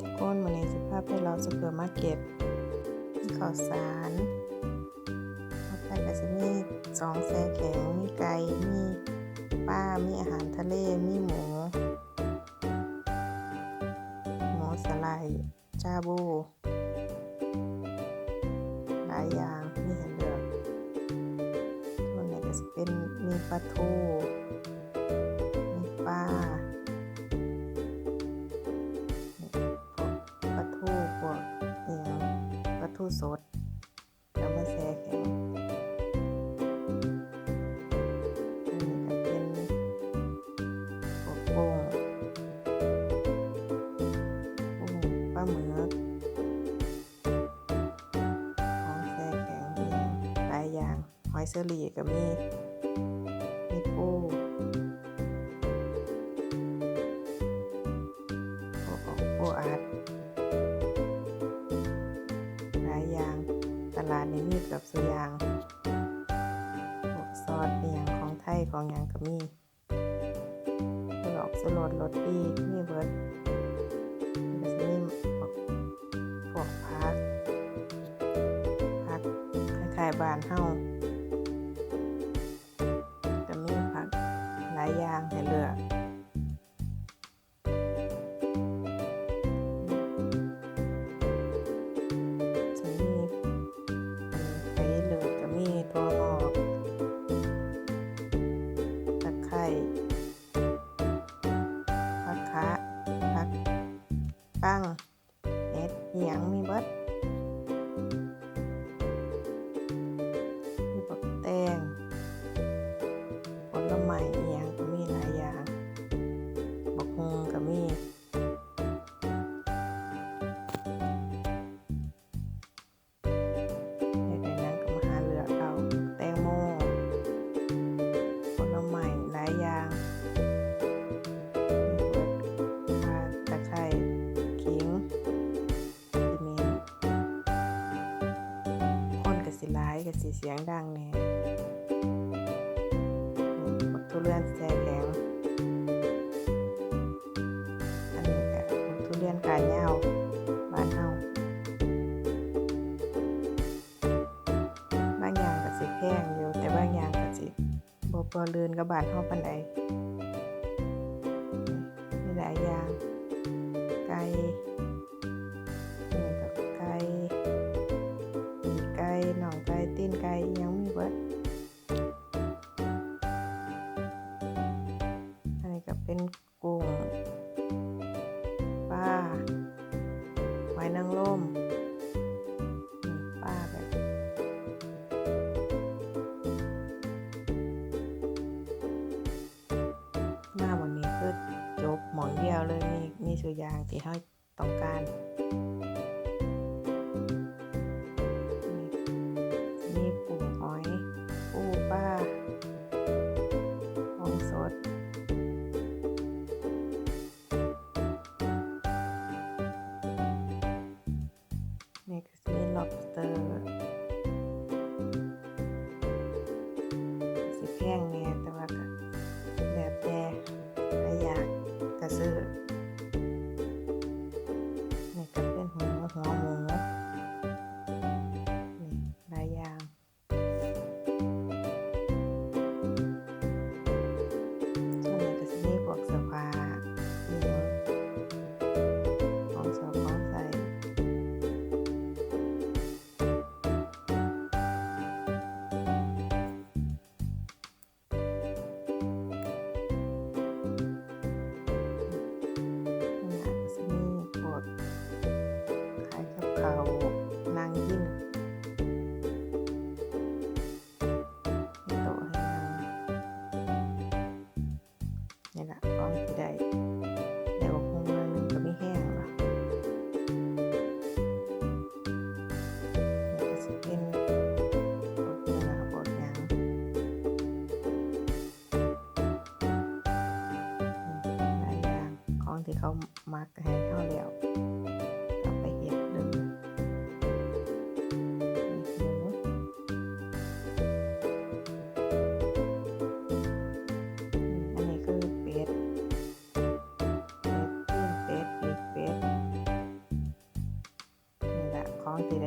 ทุกคนวันนี้สภาพให้เราซูเปอร์มาร์เก็ตมีข้าวสารข้าไก่ก็จะมีสองแซ่แข็ง มีไก่ มีป้า มีอาหารทะเล มีหมู หมูสไลด์จาบูหลายอย่างมีให้เลือกส่วนนี้ก็จะเป็นมีปลาทู สดแล้วมาแช่แข็งอันนี้ก็เป็นพวกกุ้งกุ้งปลาหมึกของแช่แข็งเอียงหลายอย่างหอยเชอรี่ก็มีมีปูพวกของปูอัด กับสุยางพวกซอสอหย่างของไทยของอยังก็มีหลอกสลดรสดีมีเบิดก็จะมีพวกพวกพักพักคล้ายๆบานเฮา เห็ดเก็สิหลายก็สิเสียงดังแน่นี่บักทุเรียนแซ่แข็งอันนี้ก็บักทุเรียนกาเหย้าบ้านเฮาบางอย่างก็สิแพงอยู่แต่บางอย่างก็สิบ่บ่เลื่นกับบ้านเฮาปานใดมีหลายอย่างไก่ เป็นกุ้งปลาหอยนางรมมีปลาแบบมาวันนี้คือจบหมอนเดียวเลยมีมีสุอยางที่เขาต้องการ นี่ก็จะายกับเขานางกินมีโตให้นั่งนี่แหละของที่ได้เดี๋ยวคงนหนึงก็ไม่แห้งหรอกนี่ก็จะเป็นพวกเนื้อพวกหยังหลายอย่างของที่เขามักให้เข้าแล้ว ของที่ไ